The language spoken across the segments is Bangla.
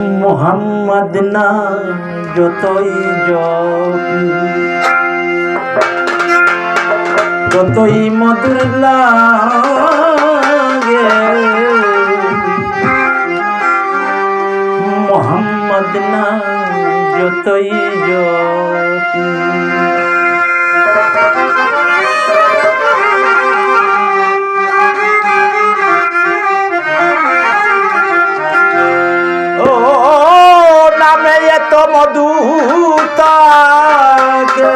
মোহাম্মদ না যতই জপি ততই মধুর লাগে। মোহাম্মদ না যতই জপি নামে এত মধু তাকে।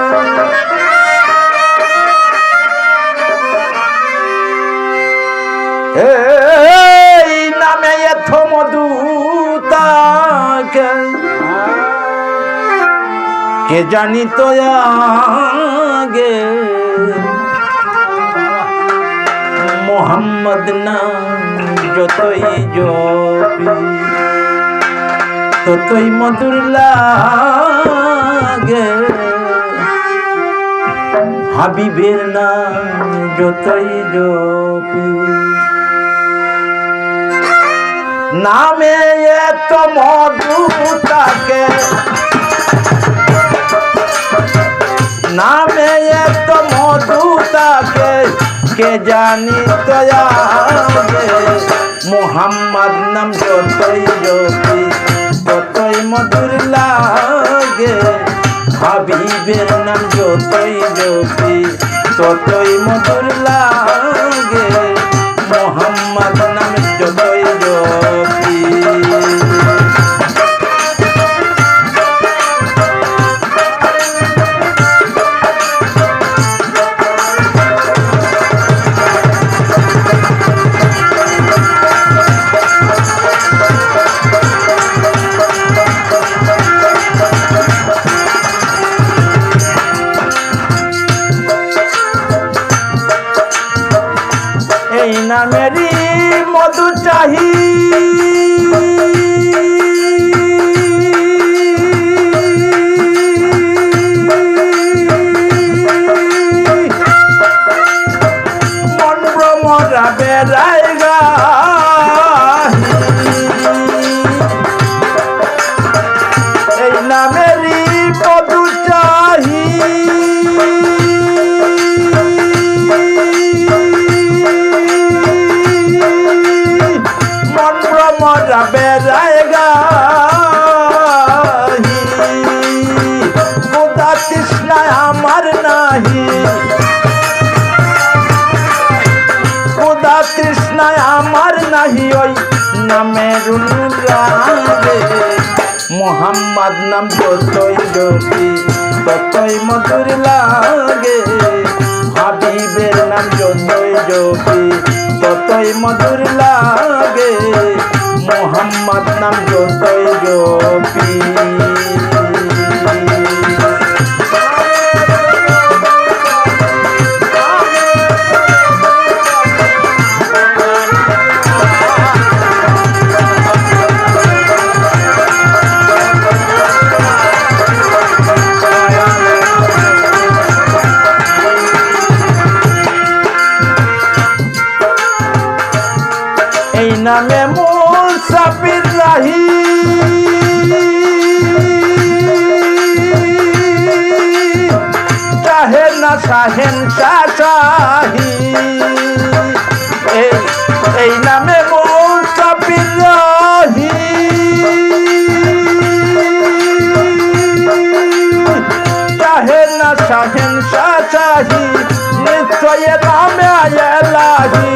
এই নামে এত মধু তাকে। কে জানি তো আগে? মোহাম্মদ না যতই জপি। ততই মধুর লাগে। হাবিবের নাম যতই জপি। নামে এত মধু তাকে নামে এত মধু তাকে কে জানি তো আগে। মোহাম্মদ নাম যতই জপি। ততই মধুর লাগে হাবিবের নাম যতই জপি ততই মধুর লাগে। আমার নাহি ওই নামের অনুরাগে মোহাম্মদ নাম যতই জপি ততই মধুর লাগে। হাবিবের নাম যতই জপি ততই মধুর লাগে। মোহাম্মদ নাম যতই জপি সাহেন শাহি এই নামে মুসাফির রাহি। চাহে না সাহেন শাহি নিশ্চয় নামে আয়ালাহি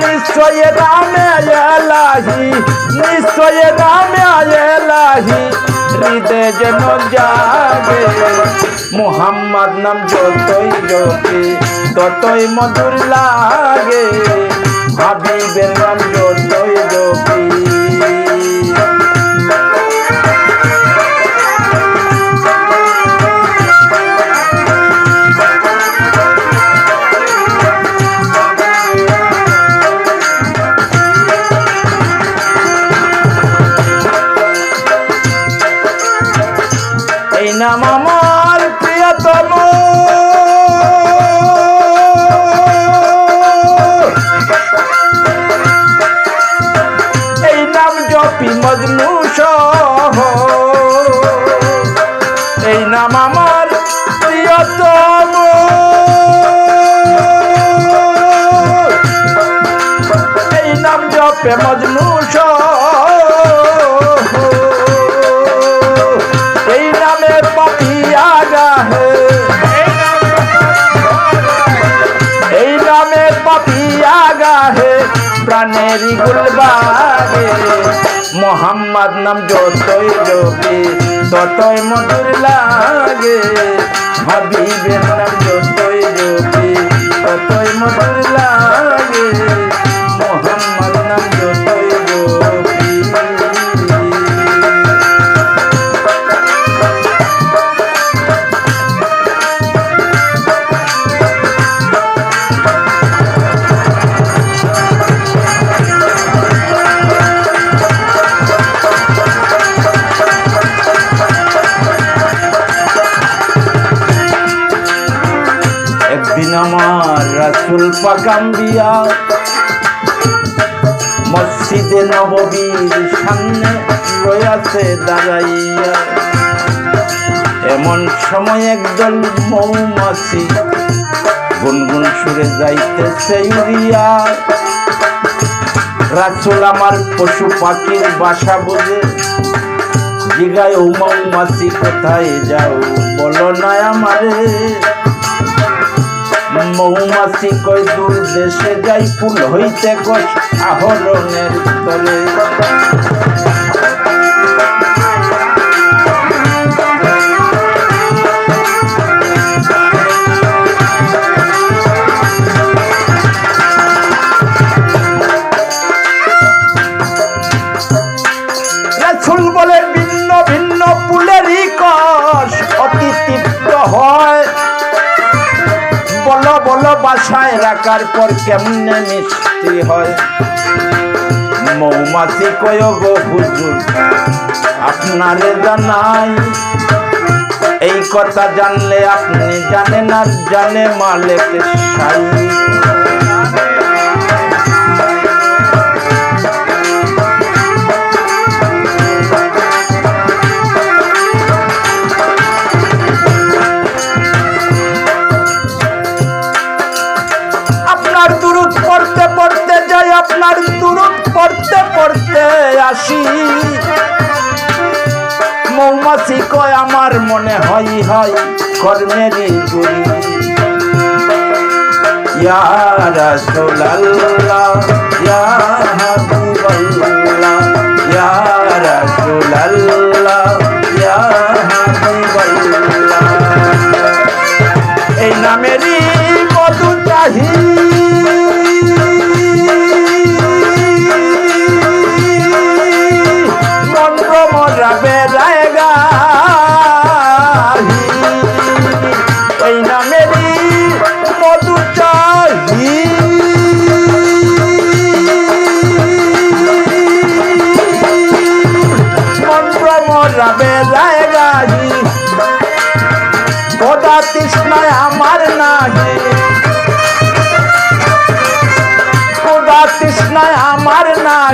নিশ্চয় রামে এলাহি নিশ্চয় রামে এলাহি হৃদয় যেন জাগে মোহাম্মদ নাম যতই জপে ততই মধুর লাগে। হাবিবের নাম যতই জপি মজনু সহ। এই নাম আমার প্রিয়তম। এই নাম জপে মজনু সহ। এই নামে পাপিয়া গাহে এই নামে পাপিয়া গাহে প্রাণের গুলবাগে। মোহাম্মদ নাম যতই জপি ততই মধুর লাগে। হাবিবের নাম যতই জপি ততই মধুর লাগে। মোহাম্মদ নাম একদিন আমার রাসুল পাকাম্বিয়া মসজিদে নববীর সামনে রয়াছে দাঁড়াইয়া। এমন সময় একদল মৌমাছি গুনগুন সুরে যাইতেছে উড়িয়া রাসুল আমার পশু পাখির বাসা বোঝে জিগায় ও মৌমাছি, কোথায় যাও? বলো না আমারে। মৌমাছি কই দূর দেশে যাই ফুল হইতে কষ আহরণের তরে। বাসায় রাখার পর কেমনে মিষ্টি হয়? মৌমাছি কয় গো হুজুর, আপনারে জানাই। এই কথা জানলে আপনি জানেন আর জানে মালিক সাই। হয় কর্মেরই গুরি ইয়া রাসূলাল্লাহ, ইয়া হাবিবাল্লাহ, ইয়া রাসূলাল্লাহ, ইয়া হাবিবাল্লাহ। এই নামেরই মধু চাহি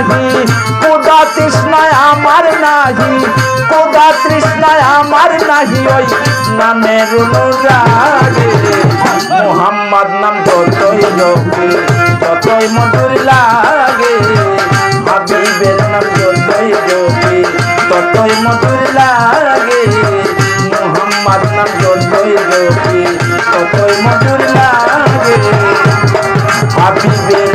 নাহি। কোদা তৃষ্ণায় আমার নাহি। কোদা তৃষ্ণায় আমার নাহি ওই নামের অনুরাগে মোহাম্মদ নাম যতই লোকে, যতই মধুর লাগে, হাবিবের নাম যতই লোকে, ততই মধুর লাগে, মোহাম্মদ নাম যতই লোকে, ততই মধুর লাগে। হাবিবের